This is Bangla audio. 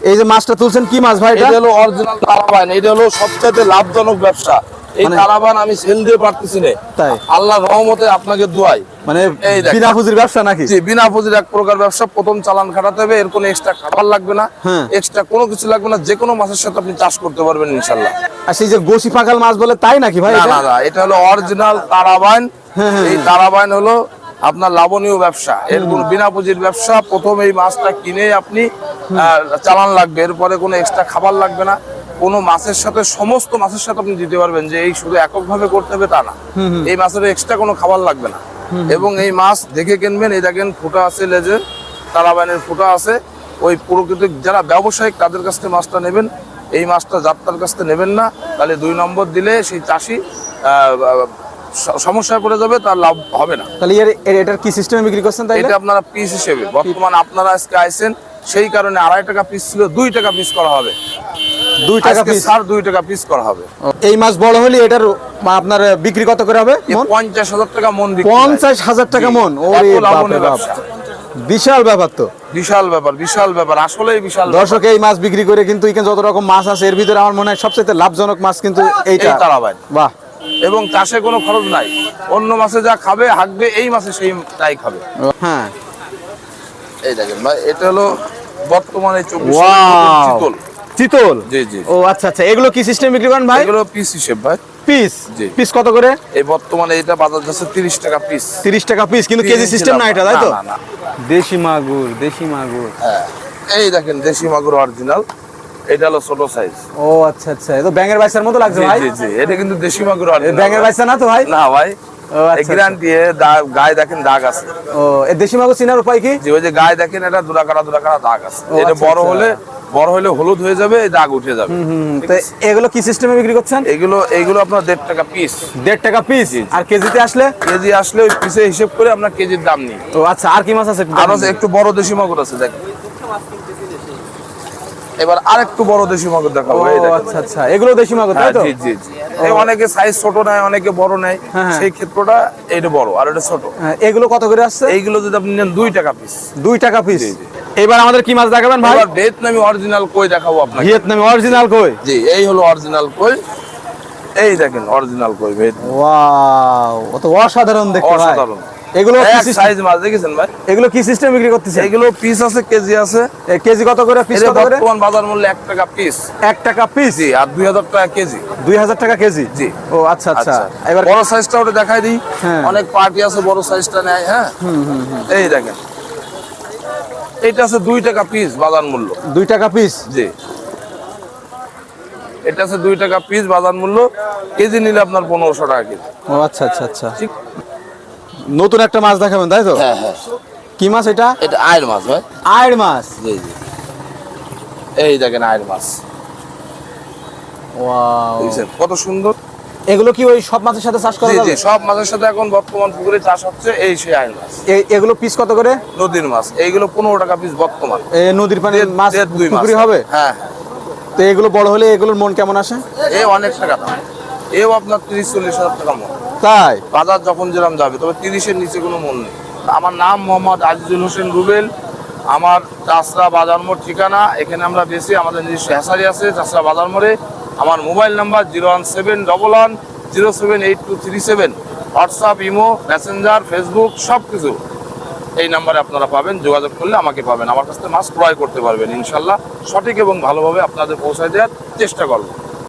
এই যে মাছটা তুলছেন কি মাছ ভাই এটা? হলো অরিজিনাল তারাবান এটা হলো সবচেয়ে লাভজনক ব্যবসা। এই মানে- তারাবান আমি সেল দিয়ে পারতেছি না। তাই? আল্লাহর রহমতে আপনাকে দোয়াই। মানে বিনা পুঁজির ব্যবসা নাকি? জি বিনা পুঁজির এক প্রকার ব্যবসা প্রথম চালান খাটাতে হবে এর কোনো এক্সট্রা খাবার লাগবে না। হ্যাঁ। এক্সট্রা কোনো কিছু লাগবে না যে কোনো মাছের সাথে আপনি চাষ করতে পারবেন ইনশাল্লাহ আর সেই যে গোসি পাকাল মাছ বলে তাই নাকি ভাই না এটা? না এটা হলো অরিজিনাল তারাবাইন হ্যাঁ, হ্যাঁ, এই তারাবাইন হলো আপনার লাভনীয় ব্যবসা। এর কোনো বিনা পুঁজির ব্যবসা প্রথম এই মাছটা কিনে আপনি চালান লাগবে এরপরে কোনো এক্সট্রা খাবার লাগবে না। কোনো মাছের সাথে সমস্ত মাছের সাথে আপনি দিতে পারবেন যে এই শুধু এককভাবে করতে হবে তা না। এই মাছের এক্সট্রা কোনো খাবার লাগবে না। এবং এই মাছ দেখে কিনবেন এই দেখেন ফুটা আছে লেজে তারাবাইনের ফুটা আছে। ওই প্রকৃতিক যারা ব্যবসায়িক তাদের কাছ থেকে মাছটা নেবেন। এই মাছটা যাত্রার কাছ থেকে নেবেন না। তাহলে দুই নম্বর দিলে সেই চাষি আহ, সমস্যায় পড়ে যাবে তার লাভ হবে না। তাহলে এটার কি সিস্টেমে বিক্রি করছেন তাই এটা আপনারা পিস হিসেবে। বর্তমান আপনারা আজকে আইছেন সেই কারণে আড়াই টাকা পিস ছিল দুই টাকা পিস করা হবে। দুই টাকা পিস সার দুই টাকা পিস করা হবে। এই মাছ বড় হলে এটার আপনার বিক্রি কত করে হবে পঞ্চাশ হাজার টাকা মন পঞ্চাশ হাজার টাকা মন। এত ওরে লাভনীয় বাপরে বাপ। ব্যবসা। বিশাল ব্যাপার তো। বিশাল ব্যাপার বিশাল ব্যাপার। আসলেই বিশাল ব্যাপার। দর্শক এই মাছ বিক্রি করে কিন্তু এখানে যত রকম মাছ আছে এর ভিতরে আমার মনে হয় সবচেয়ে লাভজনক মাছ কিন্তু এইটা। এই বাহ। এবং চাষে কোনো খরচ নাই। অন্য মাছে যা খাবে হাঁকবে এই মাছে সেই তাই খাবে। হ্যাঁ। এই দেখেন ভাই এটা হলো বর্তমানে চব্বিশ চিতল চিতল? জি জি। ও আচ্ছা আচ্ছা। এগুলো কি সিস্টেম বিক্রি করেন ভাই? এগুলো পিস হিসেব ভাই। পিস জি। পিস কত করে? এই বর্তমানে এটা বাজার যাচ্ছে তিরিশ টাকা পিস তিরিশ টাকা পিস কিন্তু কেজি সিস্টেম না এটা তাই তো? না, না, না। দেশি মাগুর দেশি মাগুর। হ্যাঁ। এই দেখেন দেশি মাগুর অরিজিনাল এটা হলো ছোট সাইজ ও আচ্ছা আচ্ছা। এ তো ব্যাঙের বাইসার মতো লাগছে ভাই? জি জি। এটা কিন্তু দেশি মাগুর অরিজিনাল ব্যাঙের বাইসা না তো ভাই? না ভাই। ও আচ্ছা গায়ে দেখেন দাগ আছে। ও দেশি মাগুর চিনার উপায় কি? ওই যে গায়ে দেখেন এটা দুরাকারা দুরাকারা দাগ আছে। এটা আচ্ছা, বড় আচ্ছা। হলে বড় হলে হলুদ হয়ে যাবে দাগ উঠে যাবে। হুম, তো এগুলো কি সিস্টেমে বিক্রি করছেন? এগুলো এগুলো আপনার দেড় টাকা পিস দেড় টাকা পিস আর কেজিতে আসলে? কেজি আসলে ওই পিসে হিসেব করে আপনার কেজির দাম নিই। ও আচ্ছা আর কি মাছ আছে আরও একটু বড় দেশি মাগুর আছে দেখেন। এবার আরেকটু বড় দেশি মাগুর দেখাবো আচ্ছা আচ্ছা। এগুলো দেশি মাগুর তাই হ্যাঁ, তো? জি জি অনেকে সাইজ ছোট নেয় অনেকে বড় নেয়। হ্যাঁ, হ্যাঁ। সেই ক্ষেত্রটা এটা বড় আর এটা ছোট। এগুলো কত করে আসছে? এইগুলো যদি আপনি নেন দুই টাকা পিস দুই টাকা পিস। এবার আমাদের কি মাছ দেখাবেন ভাই? এবার ভিয়েতনামি অরিজিনাল কই দেখাবো আপনাকে? ভিয়েতনামি অরিজিনাল কই? জি এই হলো অরিজিনাল কই। এই দেখেন অরিজিনাল কই ভিয়েতনামি। ওয়াও অত অসাধারণ দেখতে ভাই। অসাধারণ। এগুলো কি সাইজ মাছ দেখেছেন ভাই? এগুলো কি সিস্টেম বিক্রি করতেছে এইগুলো পিস আছে কেজি আছে। কেজি কত করে? পিস এটা কত করে? বর্তমান বাজার মূল্য টাকা পিস এক টাকা পিস জি আর দুই হাজার টাকা কেজি। দুই হাজার টাকা কেজি? জি। ও আচ্ছা আচ্ছা। আচ্ছা। এবার বড় সাইজটা ওটা দেখাই দিই। হ্যাঁ। অনেক পার্টি আছে বড় সাইজটা নেয় হ্যাঁ? এই দেখেন। এইটা আছে দুই টাকা পিস বাজার মূল্য। দুই টাকা পিস জি। এটা আছে দুই টাকা পিস বাজার মূল্য। কেজি নিলে আপনার পনেরোশো টাকা কেজি। ও আচ্ছা আচ্ছা আচ্ছা। নতুন একটা মাছ দেখাবেন তাই তো? হ্যাঁ হ্যাঁ। কি মাছ এটা? এটা আয়ের মাছ ভাই। আয়ের মাছ। জি জি। এই দেখেন আয়ের মাছ। ওয়াও। কত সুন্দর। এগুলো কি ওই সব মাছের সাথে চাষ করা যাবে জি সব মাছের সাথে এখন বর্তমান পুকুরে চাষ হচ্ছে এই সেই আয়ের মাছ। এগুলো পিস কত করে? নদীর মাছ। এইগুলো পনেরো টাকা পিস বর্তমান। এ নদীর পানির মাছ পুকুরি হবে? হ্যাঁ। তো এগুলো বড় হলে এগুলোর মন কেমন আসে? এ অনেক টাকা দাম। এও আপনার তিরিশ চল্লিশ হাজার টাকা মন। তাই? বাজার যখন যেরকম যাবে, তবে তিরিশের নিচে কোনো মন নেই। আমার নাম মোহাম্মদ আজিজুল হোসেন রুবেল। আমার চাষরা বাজার মোড় ঠিকানা, এখানে আমরা বেশি আমাদের নিজস্ব হ্যাসারি আছে, চাষরা বাজার মোড়ে। আমার mobile number zero one seven double one zero seven eight two three seven. WhatsApp, imo, Messenger, Facebook সব কিছু এই নাম্বারে আপনারা পাবেন, যোগাযোগ করলে আমাকে পাবেন। আমার কাছ থেকে মাছ ক্রয় করতে পারবেন, ইনশাল্লাহ। সঠিক এবং ভালোভাবে আপনাদের পৌঁছায় দেওয়ার চেষ্টা করব।